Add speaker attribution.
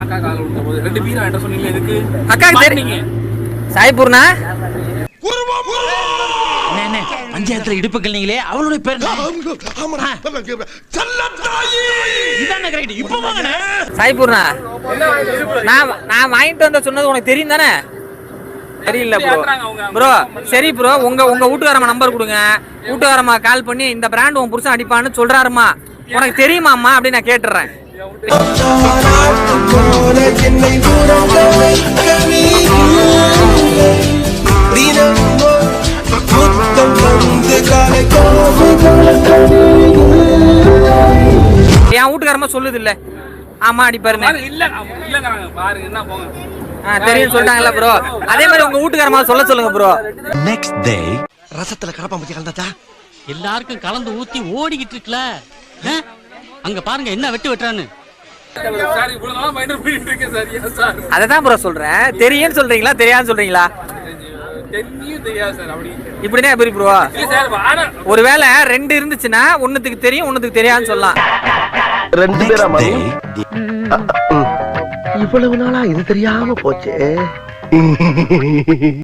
Speaker 1: அக்கா கால விட்ட போது ரெண்டு பீரா என்கிட்ட சொன்னீங்க எதுக்கு
Speaker 2: அக்காக்கு தெரியும் சாய்பூர்ணா?
Speaker 3: பஞ்சாயத்துல இடுப்புகள் நீங்களே அவளுடைய பேர்
Speaker 2: சாய்பூர்ணா? நான் நான் வாங்கிட்டு வந்த சொன்னது உனக்கு தெரியும் தானே? தெரியல ப்ரோ ப்ரோ சரி ப்ரோ உங்க உங்க வீட்டுக்காரம்மா நம்பர் கொடுங்க. வீட்டுக்காரம்மா கால் பண்ணி இந்த பிராண்ட் உன் புருஷன் அடிப்பான்னு சொல்றாருமா உனக்கு தெரியுமாம்மா அப்படின்னு நான் கேட்டுறேன். வீட்டுக்காரம்மா சொல்லுது இல்ல ஆமா அடிப்பாருன்னு
Speaker 1: பாருங்க. இல்ல இல்லங்கிறாங்க பாருங்க என்ன போங்க.
Speaker 2: ஆ, தெரியும் சொல்லிட்டாங்கல்ல ப்ரோ அதே மாதிரி உங்க வீட்டுக்காரம்மா சொல்ல சொல்லுங்க ப்ரோ
Speaker 3: நெக்ஸ்ட் டே
Speaker 4: ரசத்துல கடப்பா பத்தி கலந்தாச்சா?
Speaker 5: எல்லாருக்கும் கலந்து ஊத்தி ஓடிக்கிட்டு இருக்குல? அங்க பாருங்க என்ன வெட்டு வெட்டுறான்னு.
Speaker 1: சார் இவ்வளவு நாளா மைண்ட் பண்ணிட்டு இருக்கேன் சார். ஏன் சார்?
Speaker 2: அதை தான் ப்ரோ சொல்றேன். தெரியும்னு சொல்றீங்களா சொல்றீங்களா?
Speaker 1: தெரியும் தெரியாது சார் அப்படி
Speaker 2: இப்படின்னா எப்படி ப்ரோ ஒருவேளை ரெண்டு இருந்துச்சுன்னா ஒண்ணுத்துக்கு தெரியும் ஒண்ணுத்துக்கு தெரியாதுன்னு சொல்லலாம்.
Speaker 6: ரெண்டு பேரா இவ்வளவு நாளா இது தெரியாம போச்சே.